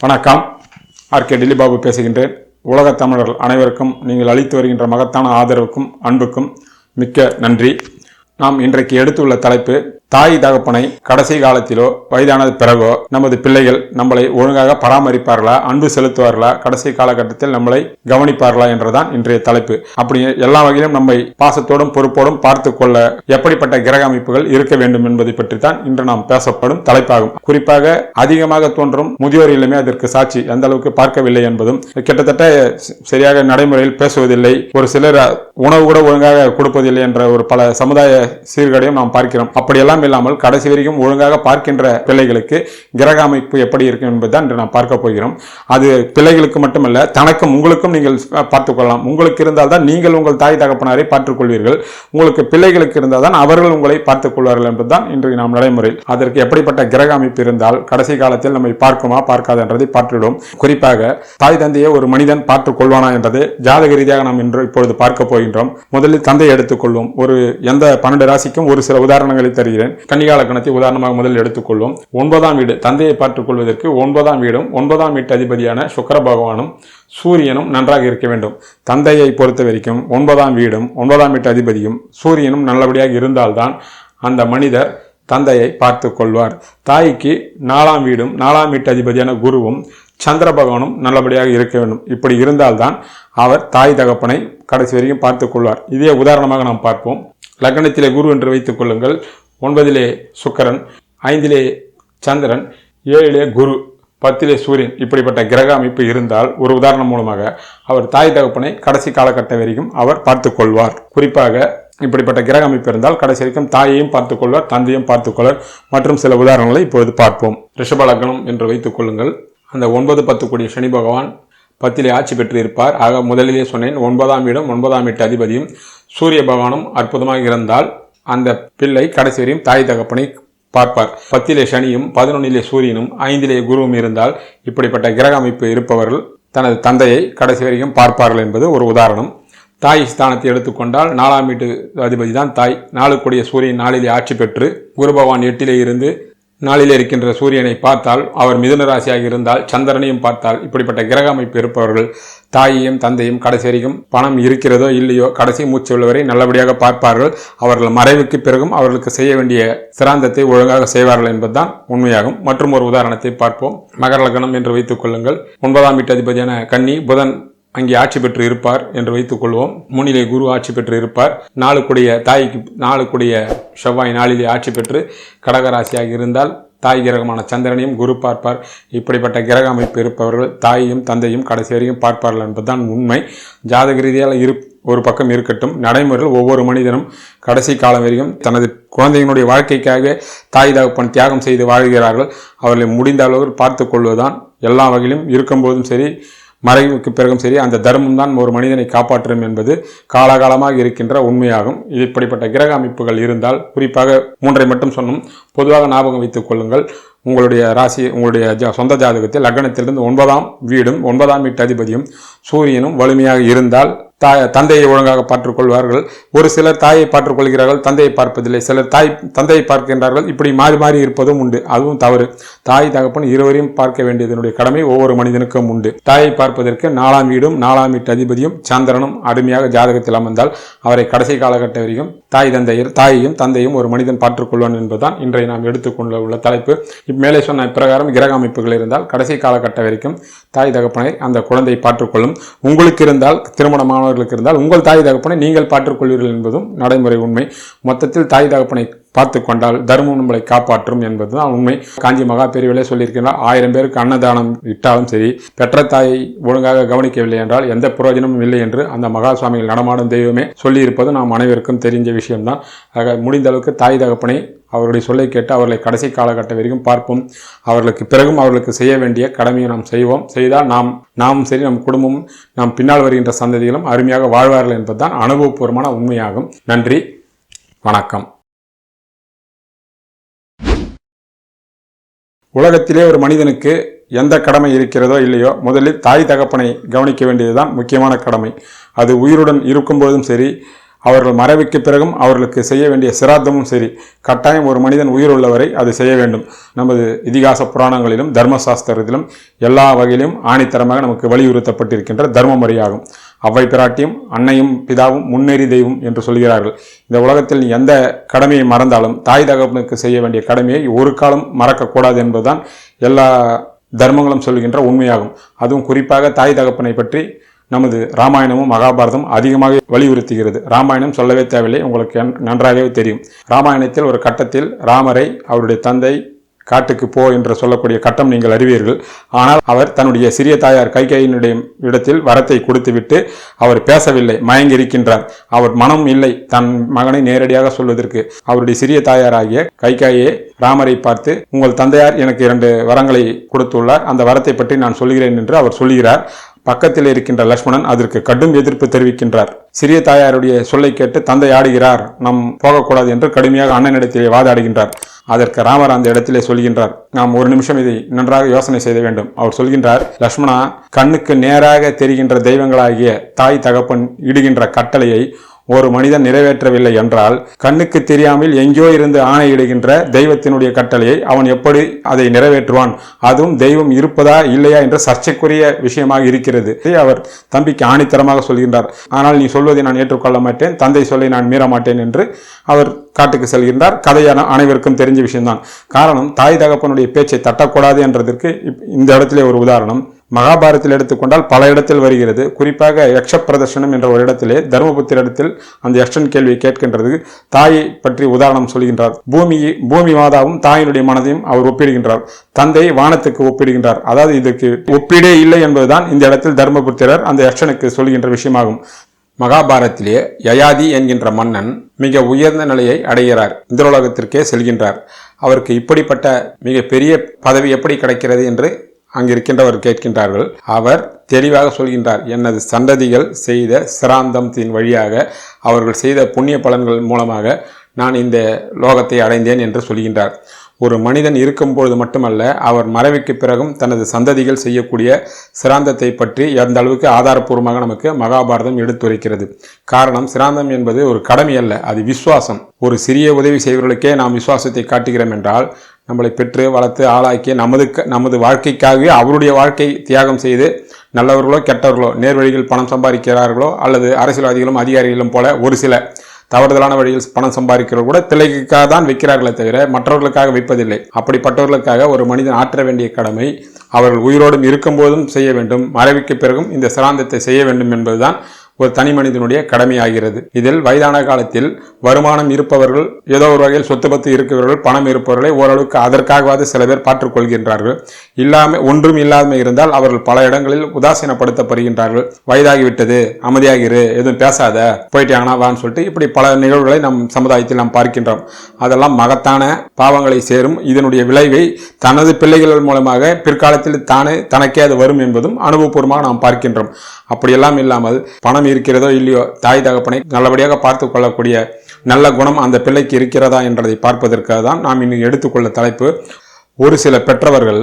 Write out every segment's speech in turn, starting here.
வணக்கம். ஆர்கே டில்லிபாபு பேசுகின்றேன். உலகத் தமிழர்கள் அனைவருக்கும் நீங்கள் அளித்து வருகின்ற மகத்தான ஆதரவுக்கும் அன்புக்கும் மிக்க நன்றி. நாம் இன்றைக்கு எடுத்துள்ள தலைப்பு தாய் தகப்பனை கடைசி காலத்திலோ வயதானது பிறகோ நமது பிள்ளைகள் நம்மளை ஒழுங்காக பராமரிப்பார்களா அன்பு செலுத்துவார்களா கடைசி காலகட்டத்தில் நம்மளை கவனிப்பார்களா என்றுதான் இன்றைய தலைப்பு. அப்படி எல்லா வகையிலும் நம்மை பாசத்தோடும் பொறுப்போடும் பார்த்து கொள்ள எப்படிப்பட்ட கிரக அமைப்புகள் இருக்க வேண்டும் என்பதை பற்றி தான் இன்று நாம் பேசப்படும் தலைப்பாகும். குறிப்பாக அதிகமாக தோன்றும் முதியோர் இல்லமே அதற்கு சாட்சி. எந்த அளவுக்கு பார்க்கவில்லை என்பதும் கிட்டத்தட்ட சரியாக நடைமுறையில் பேசுவதில்லை. ஒரு சிலர் உணவு கூட ஒழுங்காக கொடுப்பதில்லை என்ற ஒரு பல சமுதாய சீர்கடையும் நாம் பார்க்கிறோம். அப்படியெல்லாம் இல்லாமல் கடைசி வரைக்கும் ஒழுங்காக பார்க்கின்ற பிள்ளைகளுக்கு கிரக அமைப்பு எப்படி இருக்கும் என்பதுதான் இன்று நாம் பார்க்க போகிறோம். அது பிள்ளைகளுக்கு மட்டுமல்ல தனக்கும் உங்களுக்கும் நீங்கள் பார்த்துக்கொள்ளலாம் உங்களுக்கு இருந்தால் தான் நீங்கள் உங்கள் தாய் தகப்பனாரை பார்த்துக்கொள்வீர்கள் உங்களுக்கு பிள்ளைகளுக்கு இருந்தால் தான் அவர்கள் உங்களை பார்த்துக் கொள்வார்கள் என்பதுதான் இன்று நாம் நடைமுறை. அதற்கு எப்படிப்பட்ட கிரக அமைப்பு இருந்தால் கடைசி காலத்தில் நம்மை பார்க்குமா பார்க்காது என்றதை பார்த்துவிடும் குறிப்பாக தாய் தந்தையை ஒரு மனிதன் பார்த்துக் கொள்வானா என்றது ஜாதக ரீதியாக நாம் இன்று இப்பொழுது பார்க்க போகின்றோம். முதலில் தந்தையை எடுத்துக்கொள்வோம் ஒரு எந்த பன்னெண்டு ராசிக்கும் ஒரு சில உதாரணங்களை தருகிறேன். கன்னிகால கணத்தை உதாரணமாக முதலில் எடுத்துக்கொள்வோம். ஒன்பதாம் வீடு தந்தையை பார்த்துக் கொள்வதற்கு ஒன்பதாம் வீடும் ஒன்பதாம் வீட்டு அதிபதியான சுக்கர பகவானும் சூரியனும் நன்றாக இருக்க வேண்டும். தந்தையை பொறுத்த வரைக்கும் ஒன்பதாம் வீடும் ஒன்பதாம் வீட்டு அதிபதியும் சூரியனும் நல்லபடியாக இருந்தால்தான் அந்த மனிதர் தந்தையை பார்த்து கொள்வார். தாய்க்கு நாலாம் வீடும் நாலாம் வீட்டு அதிபதியான குருவும் சந்திர பகவானும் நல்லபடியாக இருக்க வேண்டும். இப்படி இருந்தால்தான் அவர் தாய் தகப்பனை கடைசி வரைக்கும் பார்த்து கொள்வார். இதே உதாரணமாக நாம் பார்ப்போம். லக்னத்திலே குரு என்று வைத்துக் கொள்ளுங்கள். ஒன்பதிலே சுக்கரன் ஐந்திலே சந்திரன் ஏழிலே குரு பத்திலே சூரியன். இப்படிப்பட்ட கிரக அமைப்பு இருந்தால் ஒரு உதாரணம் மூலமாக அவர் தாய் தகப்பனை கடைசி காலகட்டம் வரைக்கும் அவர் பார்த்து கொள்வார். குறிப்பாக இப்படிப்பட்ட கிரக அமைப்பு இருந்தால் கடைசி வரைக்கும் தாயையும் பார்த்துக்கொள்வார் தந்தையும் பார்த்துக்கொள்வார் மற்றும் சில உதாரணங்களை இப்பொழுது பார்ப்போம். ரிஷபலக்னம் என்று வைத்துக் கொள்ளுங்கள். அந்த ஒன்பது பத்து கூடிய சனி பகவான் பத்திலே ஆட்சி பெற்று இருப்பார் ஆக முதலிலே சொன்னேன் ஒன்பதாம் இடம் ஒன்பதாம் வீட்டு அதிபதியும் சூரிய பகவானும் அற்புதமாக இருந்தால் அந்த பிள்ளை கடைசி வரையும் தாய் தகப்பனை பார்ப்பார். பத்திலே சனியும் பதினொன்னிலே சூரியனும் ஐந்திலே குருவும் இருந்தால் இப்படிப்பட்ட கிரக அமைப்பு இருப்பவர்கள் தனது தந்தையை கடைசி வரைக்கும் பார்ப்பார்கள் என்பது ஒரு உதாரணம். தாய் ஸ்தானத்தை எடுத்துக்கொண்டால் நாலாம் வீட்டு அதிபதி தான் தாய் நாளுக்குடைய சூரியன் நாளிலே ஆட்சி பெற்று குரு பகவான் எட்டிலே இருந்து நாளில் இருக்கின்ற சூரியனை பார்த்தால் அவர் மிதுன ராசியாக இருந்தால் சந்திரனையும் பார்த்தால் இப்படிப்பட்ட கிரக அமைப்பு இருப்பவர்கள் தாயையும் தந்தையும் கடைசி வரைக்கும் பணம் இருக்கிறதோ இல்லையோ கடைசி மூச்சு உள்ளவரை நல்லபடியாக பார்ப்பார்கள். அவர்கள் மறைவுக்கு பிறகும் அவர்களுக்கு செய்ய வேண்டிய சிராந்தத்தை ஒழுங்காக செய்வார்கள் என்பதுதான் உண்மையாகும். மற்றும் ஒரு உதாரணத்தை பார்ப்போம். மகர லக்னம் என்று வைத்துக் கொள்ளுங்கள். ஒன்பதாம் வீட்டு அதிபதியான கன்னி புதன் அங்கே ஆட்சி பெற்று இருப்பார் என்று வைத்துக்கொள்வோம் கொள்வோம். குரு ஆட்சி பெற்று இருப்பார் நாளுக்குடைய தாய்க்கு நாளுக்குடைய செவ்வாய் நாளிலே ஆட்சி பெற்று கடகராசியாக இருந்தால் தாய் கிரகமான சந்திரனையும் குரு பார்ப்பார். இப்படிப்பட்ட கிரக அமைப்பு இருப்பவர்கள் தாயையும் தந்தையும் கடைசி வரையும் பார்ப்பார்கள் என்பதுதான் உண்மை. ஜாதக ரீதியால் இரு ஒரு பக்கம் இருக்கட்டும். நடைமுறையில் ஒவ்வொரு மனிதனும் கடைசி காலம் வரையும் தனது குழந்தையினுடைய வாழ்க்கைக்காக தாய் தகப்பன் தியாகம் செய்து வாழ்கிறார்கள். அவர்களை முடிந்த அளவு பார்த்து கொள்வதுதான் எல்லா வகையிலும் இருக்கும்போதும் சரி. மறைவுக்கு பிறகும் சரி அந்த தர்மம் தான் ஒரு மனிதனை காப்பாற்றும் என்பது காலகாலமாக இருக்கின்ற உண்மையாகும். இப்படிப்பட்ட கிரக அமைப்புகள் இருந்தால் குறிப்பாக மூன்றை மட்டும் சொன்னோம் பொதுவாக ஞாபகம் வைத்துக் கொள்ளுங்கள். உங்களுடைய ராசி உங்களுடைய ஜா சொந்த ஜாதகத்தில் லக்னத்திலிருந்து ஒன்பதாம் வீடும் ஒன்பதாம் வீட்டு அதிபதியும் சூரியனும் வலிமையாக இருந்தால் தாய் தந்தையை ஒழுங்காக பார்த்துக்கொள்வார்கள். ஒரு சிலர் தாயை பார்த்துக்கொள்கிறார்கள் தந்தையை பார்ப்பதில்லை. சிலர் தாய் தந்தையை பார்க்கின்றார்கள். இப்படி மாறி மாறி இருப்பதும் உண்டு. அதுவும் தவறு. தாய் தகப்பன் இருவரையும் பார்க்க வேண்டியதனுடைய கடமை ஒவ்வொரு மனிதனுக்கும் உண்டு. தாயை பார்ப்பதற்கு நாலாம் வீடும் நாலாம் வீட்டு அதிபதியும் சந்திரனும் அருமையாக ஜாதகத்தில் அமர்ந்தால் அவரை கடைசி காலகட்டம் வரைக்கும் தாய் தந்தையர் தாயையும் தந்தையும் ஒரு மனிதன் பார்த்துக்கொள்வான் என்பதுதான் இன்றைய நாம் எடுத்துக்கொள்ள உள்ள தலைப்பு. மேலே சொன்ன பிரகாரம் கிரக அமைப்புகள் இருந்தால் கடைசி காலகட்டம் வரைக்கும் தாய் தகப்பனை அந்த குழந்தை பார்த்துக்கொள்ளும். உங்களுக்கு இருந்தால் மாணவர்களுக்கு இருந்தால் உங்கள் தாய் தகப்பனை நீங்கள் பாற்றுக்கொள்வீர்கள் என்பதும் நடைமுறை உண்மை. மொத்தத்தில் தாய் தகப்பனை பார்த்து கொண்டால் தர்மம் நம்மளை காப்பாற்றும் என்பதுதான் உண்மை. காஞ்சி மகா பெரியவிலே சொல்லியிருக்கிறார் ஆயிரம் பேருக்கு அன்னதானம் இட்டாலும் சரி பெற்ற தாயை ஒழுங்காக கவனிக்கவில்லை என்றால் எந்த பிரயோஜனமும் இல்லை என்று அந்த மகா சுவாமிகள் நடமாடும் தெய்வமே சொல்லியிருப்பது நாம் அனைவருக்கும் தெரிஞ்ச விஷயம்தான். ஆக முடிந்த அளவுக்கு தாய் தகப்பனை அவருடைய சொல்லை கேட்டு அவர்களை கடைசி காலகட்டம் வரைக்கும் பார்ப்போம். அவர்களுக்கு பிறகும் அவர்களுக்கு செய்ய வேண்டிய கடமையை நாம் செய்வோம். செய்தால் நாம் நாமும் சரி நம் குடும்பமும் நாம் பின்னால் வருகின்ற சந்ததிகளும் அருமையாக வாழ்வார்கள் என்பதுதான் அனுபவபூர்வமான உண்மையாகும். நன்றி வணக்கம். உலகத்திலே ஒரு மனிதனுக்கு எந்த கடமை இருக்கிறதோ இல்லையோ முதலில் தாய் தகப்பனை கவனிக்க வேண்டியதுதான் முக்கியமான கடமை. அது உயிருடன் இருக்கும்போதும் சரி அவர்கள் மறைவுக்கு பிறகும் அவர்களுக்கு செய்ய வேண்டிய சிராத்தமும் சரி கட்டாயம் ஒரு மனிதன் உயிர் உள்ளவரை அது செய்ய வேண்டும். நமது இதிகாச புராணங்களிலும் தர்மசாஸ்திரத்திலும் எல்லா வகையிலும் ஆணித்தரமாக நமக்கு வலியுறுத்தப்பட்டிருக்கின்ற தர்ம முறையாகும் அவ்வை பிராட்டியும் அன்னையும் பிதாவும் முன்னேறி தெய்வம் என்று சொல்கிறார்கள். இந்த உலகத்தில் எந்த கடமையை மறந்தாலும் தாய் தகப்பனுக்கு செய்ய வேண்டிய கடமையை ஒரு காலம் மறக்கக்கூடாது என்பதுதான் எல்லா தர்மங்களும் சொல்கின்ற உண்மையாகும். அதுவும் குறிப்பாக தாய் தகப்பனை பற்றி நமது ராமாயணமும் மகாபாரதம் அதிகமாக வலியுறுத்துகிறது. ராமாயணம் சொல்லவே தேவையில்லை உங்களுக்கு நன்றாகவே தெரியும். ராமாயணத்தில் ஒரு கட்டத்தில் ராமரை அவருடைய தந்தை காட்டுக்கு போ என்று சொல்லக்கூடிய கட்டம் நீங்கள் அறிவீர்கள். ஆனால் அவர் தன்னுடைய சிறிய தாயார் கைகையினுடைய இடத்தில் வரத்தை கொடுத்துவிட்டு அவர் பேசவில்லை மயங்கி இருக்கின்றார் அவர் மனம் இல்லை தன் மகனை நேரடியாக சொல்வதற்கு. அவருடைய சிறிய தாயாராகிய கைகாயே ராமரை பார்த்து உங்கள் தந்தையார் எனக்கு இரண்டு வரங்களை கொடுத்துள்ளார் அந்த வரத்தை பற்றி நான் சொல்கிறேன் என்று அவர் சொல்கிறார். பக்கத்தில் இருக்கின்ற லக்ஷ்மணன் அதற்கு கடும் எதிர்ப்பு தெரிவிக்கின்றார். சிறிய தாயாருடைய சொல்லை கேட்டு தந்தை ஆடுகிறார் நம் போகக்கூடாது என்று கடுமையாக அண்ணனிடத்திலே வாதாடுகின்றார். அதற்கு ராமர் அந்த இடத்திலே சொல்கின்றார் நாம் ஒரு நிமிஷம் இதை நன்றாக யோசனை செய்த வேண்டும். அவர் சொல்கின்றார் லக்ஷ்மணா கண்ணுக்கு நேராக தெரிகின்ற தெய்வங்களாகிய தாய் தகப்பன் இடுகின்ற கட்டளையை ஒரு மனிதன் நிறைவேற்றவில்லை என்றால் கண்ணுக்கு தெரியாமல் எங்கேயோ இருந்து ஆணையிடுகின்ற தெய்வத்தினுடைய கட்டளையை அவன் எப்படி அதை நிறைவேற்றுவான்? அதுவும் தெய்வம் இருப்பதா இல்லையா என்ற சர்ச்சைக்குரிய விஷயமாக இருக்கிறது. அவர் தம்பிக்கு ஆணித்தரமாக சொல்கின்றார். ஆனால் நீ சொல்வதை நான் ஏற்றுக்கொள்ள மாட்டேன் தந்தை சொல்லை நான் மீற மாட்டேன் என்று அவர் காட்டுக்கு செல்கின்றார். கதையான அனைவருக்கும் தெரிஞ்ச விஷயம்தான். காரணம் தாய் தகப்பனுடைய பேச்சை தட்டக்கூடாது என்றதற்கு இந்த இடத்திலே ஒரு உதாரணம். மகாபாரத்தில் எடுத்துக்கொண்டால் பல இடத்தில் வருகிறது. குறிப்பாக யக்ஷ பிரதர்ஷனம் என்ற ஒரு இடத்திலே இடத்தில் அந்த யக்ஷன் கேள்வியை கேட்கின்றது. தாயை பற்றி உதாரணம் சொல்கின்றார். பூமி பூமி மாதாவும் தாயினுடைய மனதையும் அவர் ஒப்பிடுகின்றார். தந்தை வானத்துக்கு ஒப்பிடுகின்றார். அதாவது இதற்கு ஒப்பீடே இல்லை என்பதுதான் இந்த இடத்தில் தர்மபுத்திரர் அந்த யக்ஷனுக்கு சொல்கின்ற விஷயமாகும். மகாபாரத்திலே யயாதி என்கின்ற மன்னன் மிக உயர்ந்த நிலையை அடைகிறார். இந்திரோலகத்திற்கே செல்கின்றார். அவருக்கு இப்படிப்பட்ட மிக பெரிய பதவி எப்படி கிடைக்கிறது என்று அங்கிருக்கின்றவர் கேட்கின்றார்கள். அவர் தெளிவாக சொல்கின்றார் எனது சந்ததிகள் செய்த சிராந்தத்தின் வழியாக அவர்கள் செய்த புண்ணிய பலன்கள் மூலமாக நான் இந்த லோகத்தை அடைந்தேன் என்று சொல்கின்றார். ஒரு மனிதன் இருக்கும்பொழுது மட்டுமல்ல அவர் மறைவுக்கு பிறகும் தனது சந்ததிகள் செய்யக்கூடிய சிராந்தத்தை பற்றி எந்த அளவுக்கு ஆதாரப்பூர்வமாக நமக்கு மகாபாரதம் எடுத்துரைக்கிறது. காரணம் சிராந்தம் என்பது ஒரு கடமை அல்ல அது விசுவாசம். ஒரு சிறிய உதவி செய்வர்களுக்கே நாம் விசுவாசத்தை காட்டுகிறோம் என்றால் நம்மளை பெற்று வளர்த்து ஆளாக்கி நமது நமது வாழ்க்கைக்காகவே அவருடைய வாழ்க்கை தியாகம் செய்து நல்லவர்களோ கெட்டவர்களோ நேர் வழியில் பணம் சம்பாதிக்கிறார்களோ அல்லது அரசியல்வாதிகளும் அதிகாரிகளும் போல ஒரு சில தவறுதலான வழியில் பணம் சம்பாதிக்கிறவர்கள் கூட திளைக்காக தான் வைக்கிறார்களே தவிர மற்றவர்களுக்காக வைப்பதில்லை அப்படிப்பட்டவர்களுக்காக ஒரு மனிதன் ஆற்ற வேண்டிய கடமை அவர்கள் உயிரோடும் இருக்கும்போதும் செய்ய வேண்டும். மறைவுக்கு பிறகும் இந்த சிராந்தத்தை செய்ய வேண்டும் என்பதுதான் ஒரு தனி மனிதனுடைய கடமையாகிறது. இதில் வயதான காலத்தில் வருமானம் இருப்பவர்கள் ஏதோ ஒரு வகையில் சொத்து பத்து இருக்கிறவர்கள் பணம் இருப்பவர்களை ஓரளவுக்கு அதற்காகவாது சில பேர் பாற்றுக்கொள்கின்றார்கள் இல்லாமல் ஒன்றும் இல்லாமல் இருந்தால் அவர்கள் பல இடங்களில் உதாசீனப்படுத்தப்படுகின்றார்கள். வயதாகிவிட்டது அமைதியாகிரு எதுவும் பேசாத போயிட்டாங்கன்னா வான்னு சொல்லிட்டு இப்படி பல நிகழ்வுகளை நம் சமுதாயத்தில் நாம் பார்க்கின்றோம். அதெல்லாம் மகத்தான பாவங்களை சேரும். இதனுடைய விளைவை தனது பிள்ளைகள் மூலமாக பிற்காலத்தில் தானே தனக்கே அது வரும் என்பதும் அனுபவபூர்வமாக நாம் பார்க்கின்றோம். அப்படியெல்லாம் இல்லாமல் பணம் இருக்கிறதோ இல்லையோ தாய் தகப்பனை நல்லபடியாக பார்த்து கொள்ளக்கூடிய நல்ல குணம் அந்த பிள்ளைக்கு இருக்கிறதா என்றதை பார்ப்பதற்காக தான் நாம் இன்னும் எடுத்துக்கொள்ள தலைப்பு. ஒரு சில பெற்றவர்கள்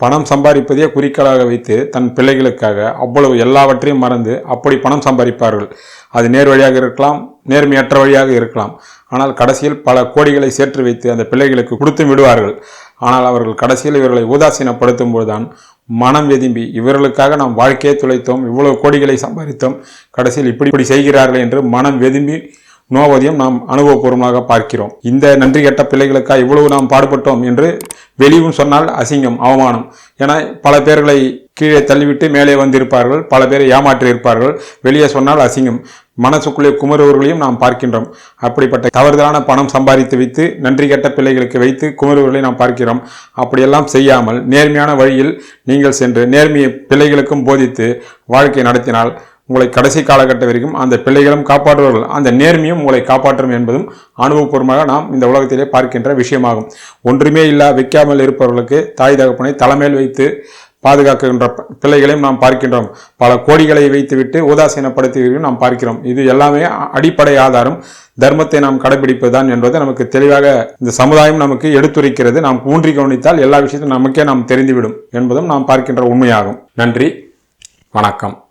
பணம் சம்பாதிப்பதே குறிக்கோளாக வைத்து தன் பிள்ளைகளுக்காக அவ்வளவு எல்லாவற்றையும் மறந்து அப்படி பணம் சம்பாதிப்பார்கள். அது நேர் வழியாக இருக்கலாம் நேர்மையற்ற வழியாக இருக்கலாம். ஆனால் கடைசியில் பல கோடிகளை சேர்த்து வைத்து அந்த பிள்ளைகளுக்கு கொடுத்து விடுவார்கள். ஆனால் அவர்கள் கடைசியில் இவர்களை உதாசீனப்படுத்தும் போதுதான் மனம் வெதும்பி இவர்களுக்காக நாம் வாழ்க்கையை துளைத்தோம் இவ்வளவு கோடிகளை சம்பாதித்தோம் கடைசியில் இப்படி இப்படி செய்கிறார்கள் என்று மனம் வெதும்பி நோவதையும் நாம் அனுபவபூர்வமாக பார்க்கிறோம். இந்த நன்றி கெட்ட பிள்ளைகளுக்காக இவ்வளவு நாம் பாடுபட்டோம் என்று வெளியும் சொன்னால் அசிங்கம் அவமானம். என பல பேர்களை கீழே தள்ளிவிட்டு மேலே வந்திருப்பார்கள் பல பேரை ஏமாற்றி இருப்பார்கள் வெளியே சொன்னால் அசிங்கம். மனசுக்குள்ளே குமருவர்களையும் நாம் பார்க்கின்றோம். அப்படிப்பட்ட தவறுதலான பணம் சம்பாதித்து வைத்து நன்றி கட்ட பிள்ளைகளுக்கு வைத்து குமருவர்களை நாம் பார்க்கிறோம். அப்படியெல்லாம் செய்யாமல் நேர்மையான வழியில் நீங்கள் சென்று நேர்மையை பிள்ளைகளுக்கும் போதித்து வாழ்க்கை நடத்தினால் உங்களை கடைசி காலகட்டம் வரைக்கும் அந்த பிள்ளைகளும் காப்பாற்றுவார்கள். அந்த நேர்மையும் உங்களை காப்பாற்றும் என்பதும் அனுபவபூர்வமாக நாம் இந்த உலகத்திலே பார்க்கின்ற விஷயமாகும். ஒன்றுமே இல்லா வைக்காமல் இருப்பவர்களுக்கு தாய் தகப்பனை தலைமையில் வைத்து பாதுகாக்கின்ற பிள்ளைகளையும் நாம் பார்க்கின்றோம். பல கோடிகளை வைத்துவிட்டு உதாசீனப்படுத்துவதையும் நாம் பார்க்கிறோம். இது எல்லாமே அடிப்படை ஆதாரம். தர்மத்தை நாம் கடைபிடிப்பதுதான் என்பது நமக்கு தெளிவாக இந்த சமுதாயம் நமக்கு எடுத்துரைக்கிறது. நாம் ஊன்றி கவனித்தால் எல்லா விஷயத்தையும் நமக்கே நாம் தெரிந்துவிடும் என்பதும் நாம் பார்க்கின்ற உண்மையாகும். நன்றி. வணக்கம்.